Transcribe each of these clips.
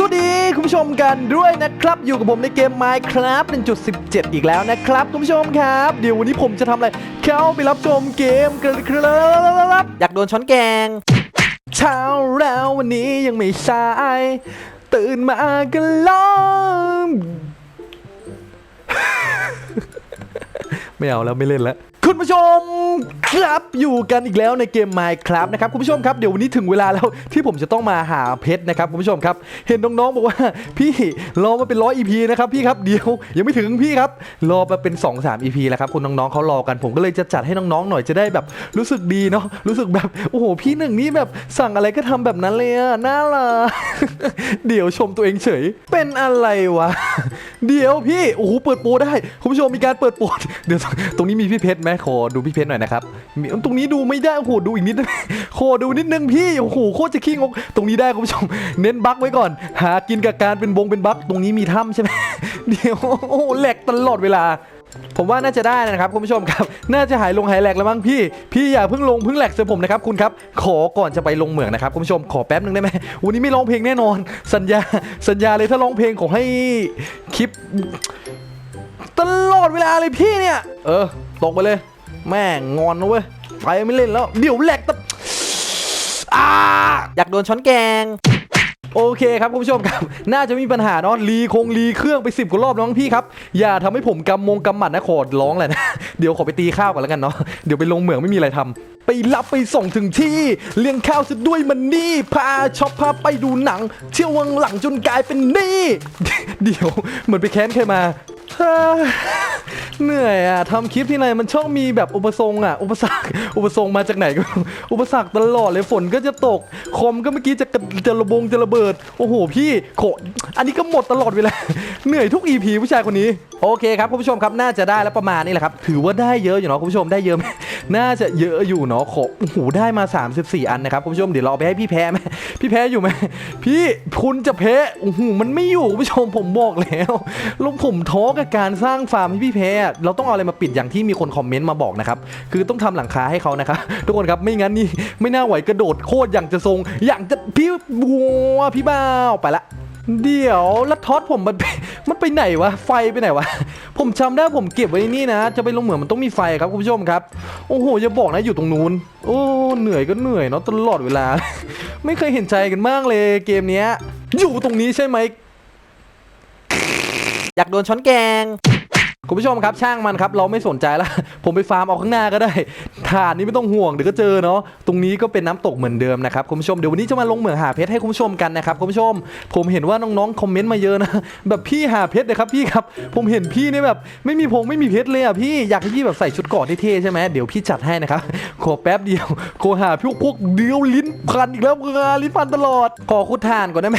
สวัสดีคุณผู้ชมกันด้วยนะครับ อยู่กับผมในเกม Minecraft 1.17 อีกแล้วนะครับ คุณผู้ชมครับ เดี๋ยววันนี้ผมจะทำอะไรเข้าไปรับชมเกมกันครับอยากโดนช้อนแกง เช้าแล้ววันนี้ยังไม่สาย ตื่นมากันล้อม ไม่เอาแล้วไม่เล่นแล้ว คุณผู้ชมครับอยู่กันอีกแล้วในเกม Minecraft นะครับคุณผู้ชมครับเดี๋ยววันนี้ถึงเวลาแล้วที่ผมจะต้องมาหาเพชรนะครับคุณผู้ชมครับ เห็นน้องๆบอกว่าพี่รอมาเป็นร้อย EP นะครับพี่ครับเดี๋ยวยังไม่ถึงพี่ครับรอมาเป็น 2 3 EP แล้วครับคุณน้องๆเขารอกันผมก็เลยจะจัดให้น้องๆหน่อยจะได้แบบรู้สึกดีเนาะรู้สึกแบบโอ้โหพี่หนึ่งนี่แบบสั่งอะไรก็ทำแบบนั้นเลยอะน่ารักเดี๋ยวชมตัวเองเฉย เป็นอะไรวะเดี๋ยวพี่โอ้โหเปิดโปรได้คุณผู้ชมมีการเปิดโปรเดี๋ยวตรงนี้มีพี่เพชรไหมขอดูพี่เพชรหน่อยนะครับมีตรงนี้ดูไม่ได้โอ้โหดูอีกนิดนึงขอดูนิดนึงพี่โอ้โหโคตรจะขี้งกตรงนี้ได้คุณผู้ชม เน้นบั๊กไว้ก่อน หากินกับการเป็นบงเป็นบั๊กตรงนี้มีถ้ำใช่ไหมเดี๋ยวโอ้โหแหลกตลอดเวลาผมว่าน่าจะได้นะครับคุณผู้ชมครับ น่าจะหายลงหายแหลกแล้วมั้งพี่ พี่อย่าเพิ่งลงเพิ่งแหลกเสียผมนะครับคุณครับ ขอก่อนจะไปลงเหมืองนะครับคุณผู้ชมขอแป๊บหนึ่งได้ไหมวันนี้ไม่ร้องเพลงแน่นอน สัญญาสัญญาเลยถ้าร้องเพลงขอให้คลิป ตลอดเวลาเลยพี่เนี่ย เออ ตกไปเลย แม่งงอนนะเว้ย ไปไม่เล่นแล้ว เดี๋ยวแหลกตะอาอยากโดนช้อนแกงโอเคครับคุณผู้ชมครับ น่าจะมีปัญหาเนาะรีคงรีเครื่องไปสิบกว่ารอบน้องพี่ครับ อย่าทำให้ผมกำมงกำหมัดนะขอร้องแหละนะ เดี๋ยวขอไปตีข้าวก่อนแล้วกันเนาะเดี๋ยวไปลงเหมืองไม่มีอะไรทำไปรับไปส่งถึงที่ เลี้ยงข้าวซะด้วยมันนี่ พาช็อปพาไปดูหนัง เที่ยววังหลังจนกลายเป็นนี่ เดี๋ยวเหมือนไปแค้นใครมา เหนื่อยอะทำคลิปที่ไหนมันชอบมีแบบอุปสงค์อะอุปสรรค อุปสงค์มาจากไหนก็ อุปสรรคตลอดเลยฝนก็จะตก คอมก็เมื่อกี้จะกระจะระบงจะระเบิด โอ้โห พี่โขอันนี้ก็หมดตลอดเวลา เหนื่อยทุก EP ผู้ชายคนนี้ โอเคครับคุณผู้ชมครับ น่าจะได้แล้วประมาณนี้แหละครับ ถือว่าได้เยอะอยู่เนาะคุณผู้ชมได้เยอะไหม น่าจะเยอะอยู่เนาะขโอ้โหได้มา 34 อันนะครับคุณผู้ชมเดี๋ยวเราเอไปให้พี่แพ้ไหมพี่แพ้อยู่ไหมพี่คุณจะแพ้โอ้โหมันไม่อยู่คุณผู้ชมผมบอกแล้วแลวผมท้อกับการสร้างฟาร์มให้พี่แพ้เราต้องเอาอะไรมาปิดอย่างที่มีคนคอมเมนต์มาบอกนะครับคือต้องทำหลังคาให้เขานะครับทุกคนครับไม่งั้นนี่ไม่น่าไหวกระโดดโคตรอย่างจะทรงอย่างจะพี่บัวพี่บ้าไปละเดี๋ยวแล้วท็อตผมมันไปมันไปไหนวะไฟไปไหนวะ ผมจำได้ผมเก็บไว้นี่นะ จะไปลงเหมืองมันต้องมีไฟครับคุณผู้ชมครับ โอ้โหอย่าบอกนะอยู่ตรงนู้น โอ้เหนื่อยก็เหนื่อยเนาะตลอดเวลา ไม่เคยเห็นใจกันมากเลยเกมเนี้ย อยู่ตรงนี้ใช่ไหมอยากโดนช้อนแกง คุณผู้ชมครับช่างมันครับเราไม่สนใจแล้วผมไปฟาร์มเอาข้างหน้าก็ได้ฐานนี้ไม่ต้องห่วงเดี๋ยวก็เจอเนาะตรงนี้ก็เป็นน้ำตกเหมือนเดิมนะครับคุณผู้ชมเดี๋ยววันนี้จะมาลงเหมืองหาเพชรให้คุณผู้ชมกันนะครับคุณผู้ชม ผมเห็นว่าน้องๆคอมเมนต์มาเยอะนะแบบพี่หาเพชรเลยครับพี่ครับ ผมเห็นพี่เนี่ยแบบไม่มีพงไม่มีเพชรเลยอะพี่อยากให้พี่แบบใส่ชุดเกาะเท่ๆใช่ไหมเดี๋ยวพี่จัดให้นะครับขอแป๊บเดียวขอหาพวกพวกเดียวลิ้นพันอีกแล้วเออลิ้นพันตลอดขอคุดทานก่อนได้ไหม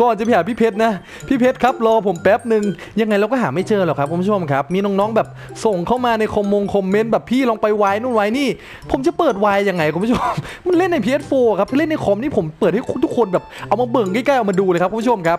ก่อนจะไปหาพี่เพชรนะพี่เพชรครับรอผมแป๊บหนึ่งยังไงเราก็หาไม่เจอหรอกครับคุณผู้ชมครับมีน้องๆแบบส่งเข้ามาในคอมมงคอมเมนต์แบบพี่ลองไปไวนู่นไวนี่ ผมจะเปิดไวยังไงคุณผู้ชม มันเล่นใน PS4 ครับเล่นในคอมนี่ผมเปิดให้ทุกคนแบบเอามาเบิ่งใกล้ๆเอามาดูเลยครับคุณผู้ชมครับ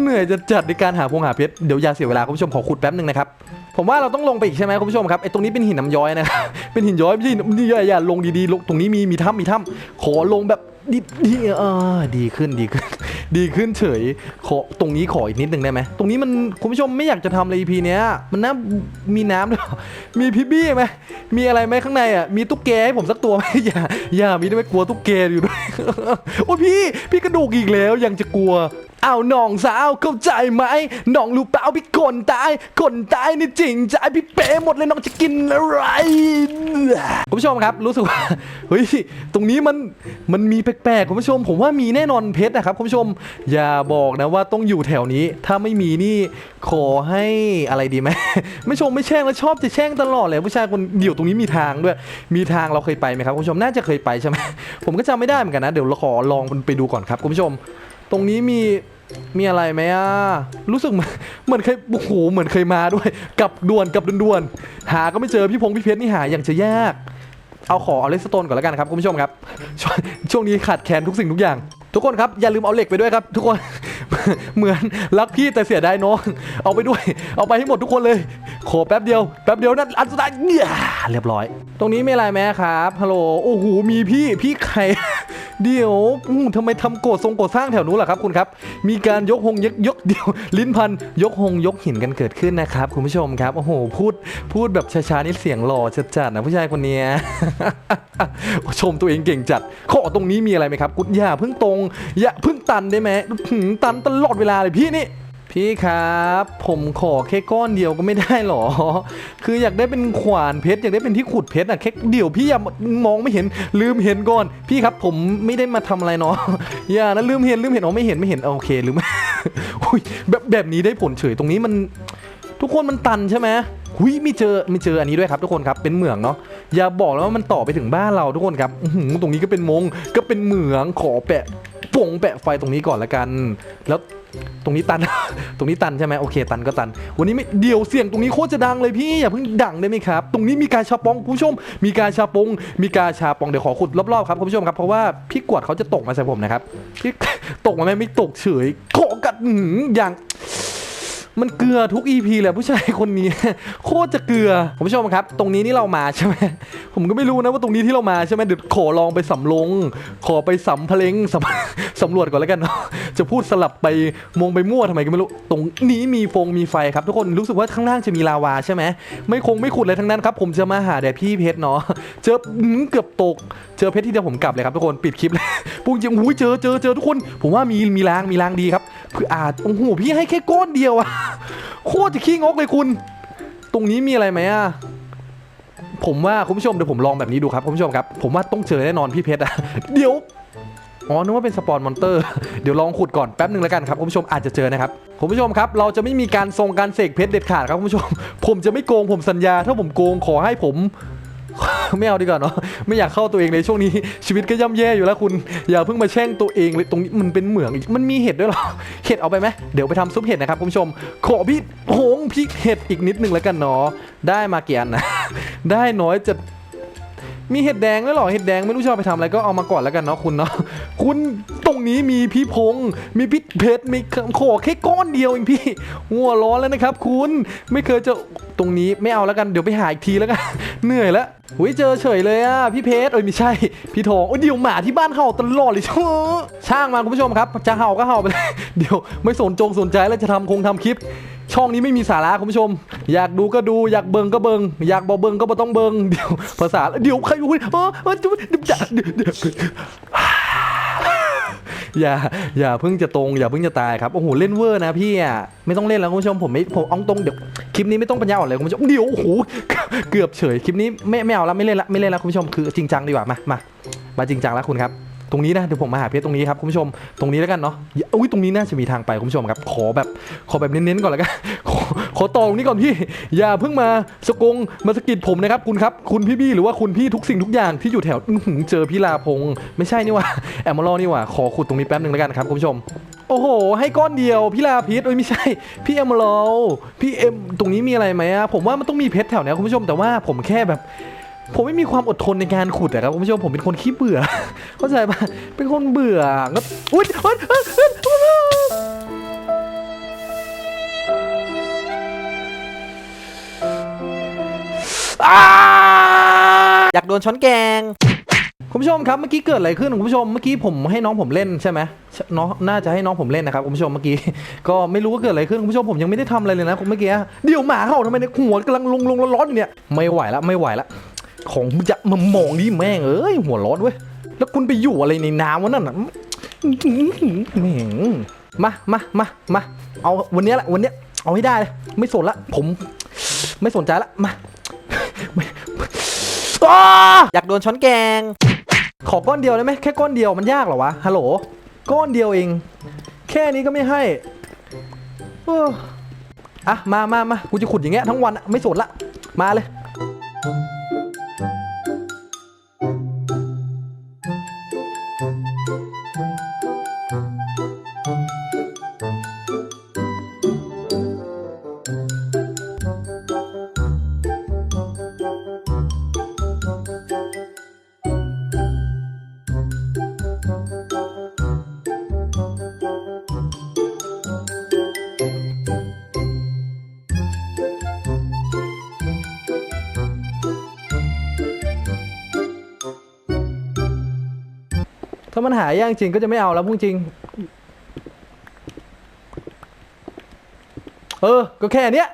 เหนื่อยจะจัดในการหาพงหาเพชรเดี๋ยวอย่าเสียเวลาคุณผู้ชมขอขุดแป๊บหนึ่งนะครับผมว่าเราต้องลงไปอีกใช่ไหมคุณผู้ชมครับไอ้ตรงนี้เป็นหินน้ำย้อยนะครับเป็นหินย้อยไม่ใช่นี่อย่าลงดีๆลงตรงนี้มีมีถ้ำมีถ้ำขอลงแบบ ดีดีเออดีขึ้นดีขึ้น ดีขึ้นเฉยขอตรงนี้ขออีกนิดหนึ่งได้ไหมตรงนี้มันคุณผู้ชมไม่อยากจะทำเลย EP เนี้ยมันน่ามีน้ำด้วยมีพี่บี้ไหมมีอะไรไหมข้างในอะมีตุ๊กแกให้ผมสักตัวไหมอย่าอย่ามีได้ไหมกลัวตุ๊กแกอยู่ด้วยโอ้พี่พี่กระดูกอีกแล้วยังจะกลัว เอาวน้องสาวเข้าใจไหมน้องรู้เปล่าพี่คนตาย คนตายนี่จริงใจพี่เป๋หมดเลยน้องจะกินอะไรคุณผู้ชมครับรู้สึกว่าเฮ้ยตรงนี้มันมันมีแปลกๆคุณผู้ชม ผมว่ามีแน่นอนเพชรนะครับคุณผู้ชมอย่าบอกนะว่าต้องอยู่แถวนี้ ถ้าไม่มีนี่ขอให้อะไรดีไหมไม่ชมไม่แช่งแล้วชอบจะแช่งตลอดเลยผู้ชายคนเดียวตรงนี้มีทางด้วย มีทางเราเคยไปไหมครับคุณผู้ชมน่าจะเคยไปใช่ไหมผมก็จำไม่ได้เหมือนกันนะเดี๋ยวเราขอลองไปดูก่อนครับคุณผู้ชม ตรงนี้มีมีอะไรไหมอะ รู้สึกเหมือนเหมือนเคยโอ้โหเหมือนเคยมาด้วย กับด่วนกับด่วนๆหาก็ไม่เจอพี่พงษ์พี่เพชรนี่หาอย่างจะยาก เอาขอเอาเลสโตนก่อนแล้วกันครับคุณผู้ชมครับช่วงช่วงนี้ขาดแคลนทุกสิ่งทุกอย่าง ทุกคนครับอย่าลืมเอาเหล็กไปด้วยครับ ทุกคน เหมือนรักพี่แต่เสียดายน้อง เอาไปด้วย เอาไปให้หมดทุกคนเลย ขอแป๊บเดียวแป๊บเดียวนั่นอันสุดท้ายเนี่ยเรียบร้อย ตรงนี้มีอะไรไหมครับฮัลโหลโอ้โหมีพี่พี่ใคร เดี๋ยวทำไมทำโกดทรงโกดสร้างแถวนู้นล่ะครับคุณครับ มีการยกหงยกยกเดี๋ยวลิ้นพันยกหงยกหินกันเกิดขึ้นนะครับ คุณผู้ชมครับโอ้โหพูดพูดแบบช้าๆนี่เสียงหล่อจัดๆนะผู้ชายคนนี้ชมตัวเองเก่งจัดขอตรงนี้มีอะไรไหมครับคุณอย่าเพิ่งตรงอย่าเพิ่งตันได้ไหมตันตลอดเวลาเลยพี่นี่ พี่ครับ ผมขอแค่ก้อนเดียวก็ไม่ได้หรอ คืออยากได้เป็นขวานเพชรอยากได้เป็นที่ขุดเพชรอะแค่เดี๋ยวพี่อย่ามองไม่เห็นลืมเห็นก่อน พี่ครับผมไม่ได้มาทำอะไรเนาะอย่านะลืมเห็นลืมเห็นอ๋อไม่เห็นไม่เห็นโอเคลืมอุ๊ยแบบแบบนี้ได้ผลเฉยตรงนี้มันทุกคนมันตันใช่ไหมหุยมีเจอมีเจออันนี้ด้วยครับ ทุกคนครับเป็นเหมืองเนาะอย่าบอกแล้วว่ามันต่อไปถึงบ้านเราทุกคนครับตรงนี้ก็เป็นมงก็เป็นเหมืองขอแปะปงแปะไฟตรงนี้ก่อนละกัน แล้ว ตรงนี้ตัน ตรงนี้ตันใช่ไหมโอเคตันก็ตัน วันนี้ไม่เดี๋ยวเสียงตรงนี้โคตรจะดังเลยพี่อย่าเพิ่งดังได้ไหมครับ ตรงนี้มีการชาปองคุณผู้ชม มีการชาปองมีการชาปองเดี๋ยวขอขุดรอบๆครับคุณผู้ชมครับเพราะว่าพี่กวดเขาจะตกมาใส่ผมนะครับพี่ตกมาไหมไม่ตกเฉยขกัดหืออย่าง มันเกลือทุก EP เลยผู้ชายคนนี้ โคตรจะเกลือคุณผู้ชมครับ ตรงนี้นี่เรามาใช่ไหมผมก็ไม่รู้นะว่าตรงนี้ที่เรามาใช่ไหมเดี๋ยวขอลองไปสำลง ขอไปสำเพลงสำสำรวจก่อนแล้วกันเนาะจะพูดสลับไปมงไปมั่วทำไมก็ไม่รู้ ตรงนี้มีฟงมีไฟครับ ทุกคนรู้สึกว่าข้างล่างจะมีลาวาใช่ไหมไม่คงไม่ขุดเลยทั้งนั้นครับผมจะมาหาแด่พี่เพชรเนาะเจอเกือบตก เจอเพชรที่เดียวผมกลับเลยครับทุกคนปิดคลิปเลยปุ้งจริงหูยเจอเจอเจอทุกคน ผมว่ามีมีรางมีรางดีครับ คืออาจโอ้โหพี่ให้แค่ก้อนเดียวอะโคตรจะขี้งกเลยคุณ ตรงนี้มีอะไรไหมอะผมว่าคุณผู้ชมเดี๋ยวผมลองแบบนี้ดูครับคุณผู้ชมครับ ผมว่าต้องเจอแน่นอนพี่เพชรอะเดี๋ยวอ๋อนึกว่าเป็นสปอนมอนเตอร์ เดี๋ยวลองขุดก่อนแป๊บหนึ่งแล้วกันครับคุณผู้ชมอาจจะเจอนะครับคุณผู้ชมครับ เราจะไม่มีการทรงการเสกเพชรเด็ดขาดครับคุณผู้ชม ผมจะไม่โกงผมสัญญา ถ้าผมโกงขอให้ผม ไม่เอาดีกว่าเนาะไม่อยากเข้าตัวเองเลยช่วงนี้ชีวิตก็ย่ำแย่อยู่แล้วคุณ อย่าเพิ่งมาแช่งตัวเองเลยตรงนี้มันเป็นเหมืองอีกมันมีเห็ดด้วยเหรอเห็ดเอาไปไหมเดี๋ยวไปทำซุปเห็ดนะครับคุณผู้ชมขอพี่โหงพี่เห็ดอีกนิดนึงแล้วกันเนาะได้มาเกี่อันนะได้น้อยจะ มีเห็ดแดงด้วยเหรอเห็ดแดงไม่รู้จะเอาไปทำอะไรก็เอามาก่อนแล้วกันเนาะคุณเนาะคุณตรงนี้มีพี่พงษ์มีพี่เพชรมีขอแค่ก้อนเดียวเองพี่หัวร้อนแล้วนะครับ คุณไม่เคยจะตรงนี้ไม่เอาแล้วกันเดี๋ยวไปหาอีกทีแล้วกันเหนื่อยแล้วหุยเจอเฉยเลยอะพี่เพชรเอ้ยไม่ใช่ พี่ทองโอ้ยเดี๋ยวหมาที่บ้านเห่าตลอดเลยช่างช่างมาคุณผู้ชมครับจะเห่าก็เห่าไปเลยเดี๋ยวไม่สนจงสนใจแล้วจะทำคงทำคลิป ช่องนี้ไม่มีสาระคุณผู้ชม อยากดูก็ดูอยากเบิงก็เบิงอยากบอเบิงก็บ่ต้องเบิงเดี๋ยวภาษาเดี๋ยวใครคุยเออเออเดี๋ยวเดี๋ยวเดี๋ยวเดี๋ยวอย่าอย่าเพิ่งจะตรงอย่าเพิ่งจะตายครับโอ้โหเล่นเวอร์นะพี่อะไม่ต้องเล่นแล้วคุณผู้ชมผมไม่ผมเอองตรงเดี๋ยวคลิปนี้ไม่ต้องปัญญาอ่อนเลยคุณผู้ชมเดี๋ยวโอ้โหเกือบเฉยคลิปนี้ไม่ไม่เอาละไม่เล่นละไม่เล่นละคุณผู้ชมคือจริงจังดีกว่ามามามาจริงจังแล้วคุณครับ ตรงนี้นะเดี๋ยวผมมาหาเพชรตรงนี้ครับคุณผู้ชมตรงนี้แล้วกันเนาะอุ้ยตรงนี้น่าจะมีทางไปคุณผู้ชมครับ ขอแบบขอแบบเน้นๆก่อนแล้วกันขอขอตรงนี้ก่อนพี่ อย่าเพิ่งมาสกงมาสกิดผมนะครับคุณครับคุณพี่บี้หรือว่าคุณพี่ทุกสิ่งทุกอย่างที่อยู่แถวอืเจอพี่ลาพงษ์ไม่ใช่นี่ว่าแอมเมอรนี่ว่าขอขุดตรงนี้แป๊บหนึ่งแล้วกันครับคุณผู้ชมโอ้โห ให้ก้อนเดียวพี่ลาพิษเอ้ยไม่ใช่ พี่เอมโลพี่เอ็มตรงนี้มีอะไรไหมอะผมว่ามันต้องมีเพชรแถวเนี้ยคุณผู้ชมแต่ว่าผมแค่แบบ ผมไม่มีความอดทนในการขุดอะครับคุณผู้ชมผมเป็นคนขี้เบื่อ เข้าใจปะเป็นคนเบื่อก็อุ้ยเฮ้ยอยากโดนช้อนแกงคุณผู้ชมครับเมื่อกี้เกิดอะไรขึ้นคุณผู้ชมเมื่อกี้ผมให้น้องผมเล่นใช่ไหมน้องน่าจะให้น้องผมเล่นนะครับคุณผู้ชมเมื่อกี้ก็ไม่รู้ว่าเกิดอะไรขึ้นคุณผู้ชมผมยังไม่ได้ทำอะไรเลยนะเมื่อกี้เดี๋ยวหมาเห่าทำไมเนี่ยหัวกำลังลงลงร้อนๆอยู่เนี่ยไม่ไหวละไม่ไหวละ ของจะมามองดิแม่งเอ้ยหัวร้อนเว้ยแล้วคุณไปอยู่อะไรในน้ำวะนั่นน่ะแม่งมามามามาเอาวันนี้แหละวันนี้เอาให้ได้เลยไม่สนละผม ไม่สนใจละมาไม่อ้าอยากโดนช้อนแกง ขอก้อนเดียวได้ไหมแค่ก้อนเดียวมันยากเหรอวะฮัลโหลก้อนเดียวเอง แค่นี้ก็ไม่ให้อะมามามากูจะขุดอย่างเงี้ยทั้งวันไม่สนละมาเลย Thank you. ถ้ามันหายากจริงก็จะไม่เอาแล้วพูดจริง เออ ก็แค่เนี้ย